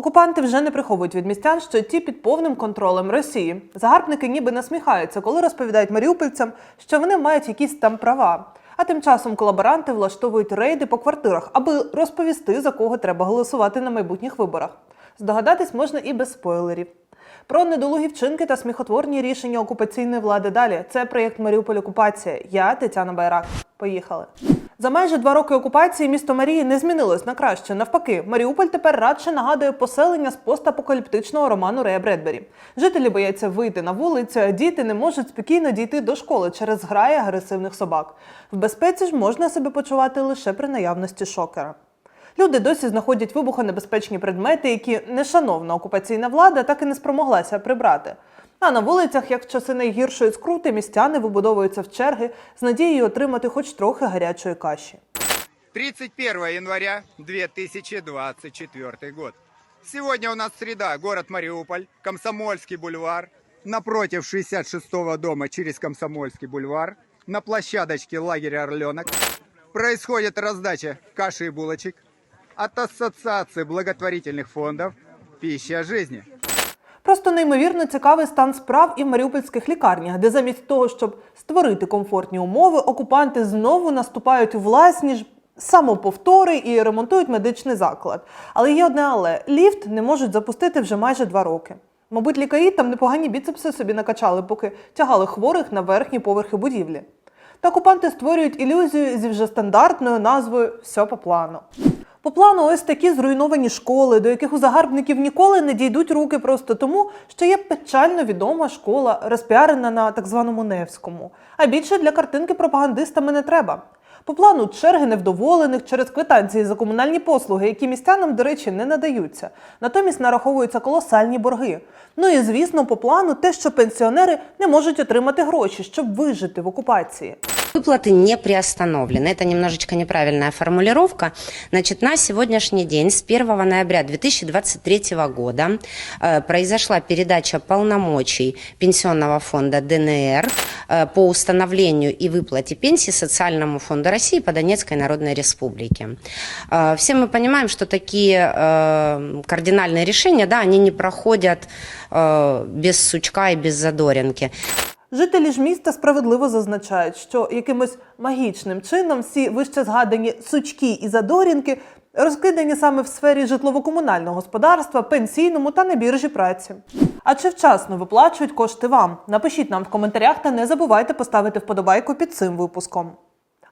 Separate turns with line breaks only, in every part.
Окупанти вже не приховують від містян, що ті під повним контролем Росії. Загарбники ніби насміхаються, коли розповідають маріупольцям, що вони мають якісь там права. А тим часом колаборанти влаштовують рейди по квартирах, аби розповісти, за кого треба голосувати на майбутніх виборах. Здогадатись можна і без спойлерів. Про недолугі вчинки та сміхотворні рішення окупаційної влади далі. Це проєкт Маріуполь Окупація. Я Тетяна Байрак. Поїхали. За майже два роки окупації місто Марії не змінилось на краще. Навпаки, Маріуполь тепер радше нагадує поселення з постапокаліптичного роману Рея Бредбері. Жителі бояться вийти на вулицю, а діти не можуть спокійно дійти до школи через зграї агресивних собак. В безпеці ж можна себе почувати лише при наявності шокера. Люди досі знаходять вибухонебезпечні предмети, які нешановна окупаційна влада так і не спромоглася прибрати. А на вулицях, як в часи найгіршої скрути, містяни вибудовуються в черги з надією отримати хоч трохи гарячої каші.
31 января 2024 год. Сегодня у нас среда, город Мариуполь, Комсомольский бульвар. Напротив 66-го дома через Комсомольский бульвар, на площадочке лагеря «Орленок» происходит раздача каши и булочек от Ассоциации благотворительных фондов «Пища жизни».
Просто неймовірно цікавий стан справ і в маріупольських лікарнях, де замість того, щоб створити комфортні умови, окупанти знову наступають у власні ж самоповтори і ремонтують медичний заклад. Але є одне але ліфт не можуть запустити вже майже два роки. Мабуть, лікарі там непогані біцепси собі накачали, поки тягали хворих на верхні поверхи будівлі. Та окупанти створюють ілюзію зі вже стандартною назвою Все по плану. По плану, ось такі зруйновані школи, до яких у загарбників ніколи не дійдуть руки просто тому, що є печально відома школа, розпіарена на так званому Невському. А більше для картинки пропагандистами не треба. По плану черги невдоволених через квитанції за комунальні послуги, які містянам, до речі, не надаються. Натомість нараховуються колосальні борги. Ну і звісно, по плану те, що пенсіонери не можуть отримати гроші, щоб вижити в окупації.
Выплаты не приостановлены. Это немножечко неправильная формулировка. Значит, на сегодняшний день, с 1 ноября 2023 года, э, произошла передача полномочий Пенсионного фонда ДНР э, по установлению и выплате пенсий Социальному фонду России по Донецкой Народной Республике. Э, Все мы понимаем, что такие э, кардинальные решения, да, они не проходят э, без сучка и без задоринки.
Жителі ж міста справедливо зазначають, що якимось магічним чином всі вище згадані сучки і задорінки розкидані саме в сфері житлово-комунального господарства, пенсійному та на біржі праці. А чи вчасно виплачують кошти вам? Напишіть нам в коментарях та не забувайте поставити вподобайку під цим випуском.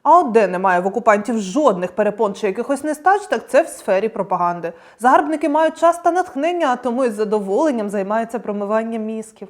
А от де немає в окупантів жодних перепон чи якихось нестач, так це в сфері пропаганди. Загарбники мають час та натхнення, а тому із задоволенням займаються промиванням мізків.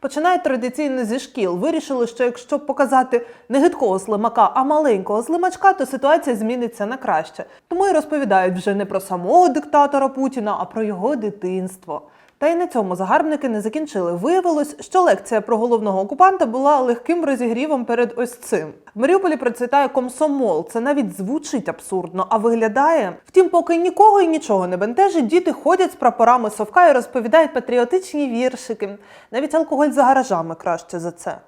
Починають традиційно зі шкіл. Вирішили, що якщо показати не гидкого слимака, а маленького слимачка, то ситуація зміниться на краще. Тому і розповідають вже не про самого диктатора Путіна, а про його дитинство. Та й на цьому загарбники не закінчили. Виявилось, що лекція про головного окупанта була легким розігрівом перед ось цим. В Маріуполі процвітає комсомол. Це навіть звучить абсурдно, а виглядає. Втім, поки нікого і нічого не бентежить, діти ходять з прапорами совка і розповідають патріотичні віршики. Навіть алкоголь за гаражами краще за це.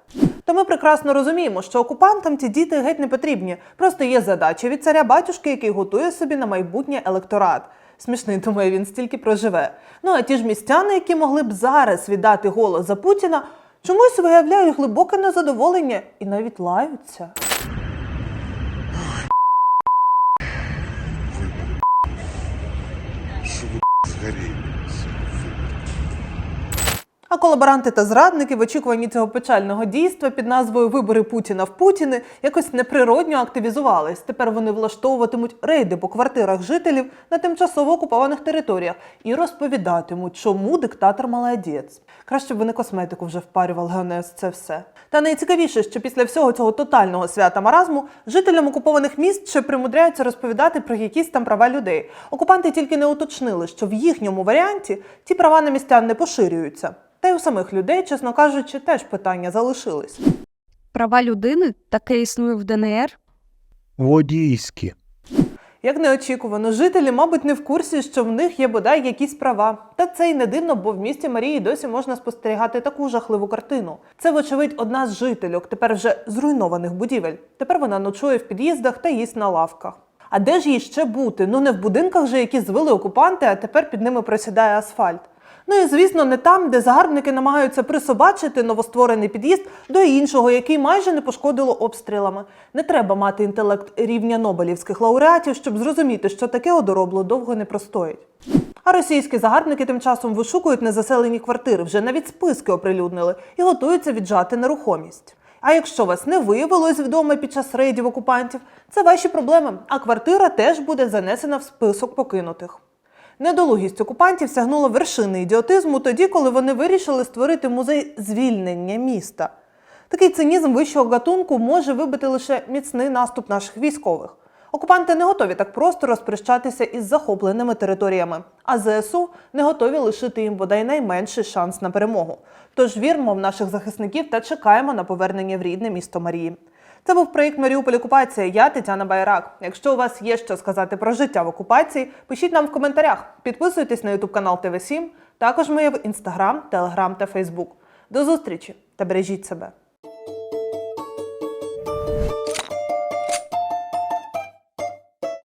То ми прекрасно розуміємо, що окупантам ті діти геть не потрібні. Просто є задача від царя батюшки, який готує собі на майбутнє електорат. Смішний, думаю, він стільки проживе. Ну а ті ж містяни, які могли б зараз віддати голос за Путіна, чомусь виявляють глибоке незадоволення і навіть лаються. А колаборанти та зрадники в очікуванні цього печального дійства під назвою Вибори Путіна в Путіни якось неприродньо активізувались. Тепер вони влаштовуватимуть рейди по квартирах жителів на тимчасово окупованих територіях і розповідатимуть, чому диктатор молодець. Краще б вони косметику вже впарювали, а це все. Та найцікавіше, що після всього цього тотального свята маразму жителям окупованих міст ще примудряються розповідати про якісь там права людей. Окупанти тільки не уточнили, що в їхньому варіанті ті права на містян не поширюються. Та й у самих людей, чесно кажучи, теж питання залишились.
Права людини таке існує в ДНР.
Водійські.
Як неочікувано, жителі, мабуть, не в курсі, що в них є бодай якісь права. Та це й не дивно, бо в місті Марії досі можна спостерігати таку жахливу картину. Це, вочевидь, одна з жительок, тепер вже зруйнованих будівель. Тепер вона ночує в під'їздах та їсть на лавках. А де ж їй ще бути? Ну не в будинках же, які звели окупанти, а тепер під ними просідає асфальт. Ну і звісно, не там, де загарбники намагаються присобачити новостворений під'їзд до іншого, який майже не пошкодило обстрілами. Не треба мати інтелект рівня нобелівських лауреатів, щоб зрозуміти, що таке одоробло довго не простоїть. А російські загарбники тим часом вишукують незаселені квартири, вже навіть списки оприлюднили і готуються віджати нерухомість. А якщо вас не виявилось вдома під час рейдів окупантів, це ваші проблеми. А квартира теж буде занесена в список покинутих. Недолугість окупантів сягнула вершини ідіотизму тоді, коли вони вирішили створити музей звільнення міста. Такий цинізм вищого гатунку може вибити лише міцний наступ наших військових. Окупанти не готові так просто розпрощатися із захопленими територіями, а ЗСУ не готові лишити їм бодай найменший шанс на перемогу. Тож віримо в наших захисників та чекаємо на повернення в рідне місто Марії. Це був проєкт Маріуполь Окупація. Я Тетяна Байрак. Якщо у вас є що сказати про життя в окупації, пишіть нам в коментарях. Підписуйтесь на ютуб канал ТВ 7 Також ми є в інстаграм, телеграм та фейсбук. До зустрічі та бережіть себе.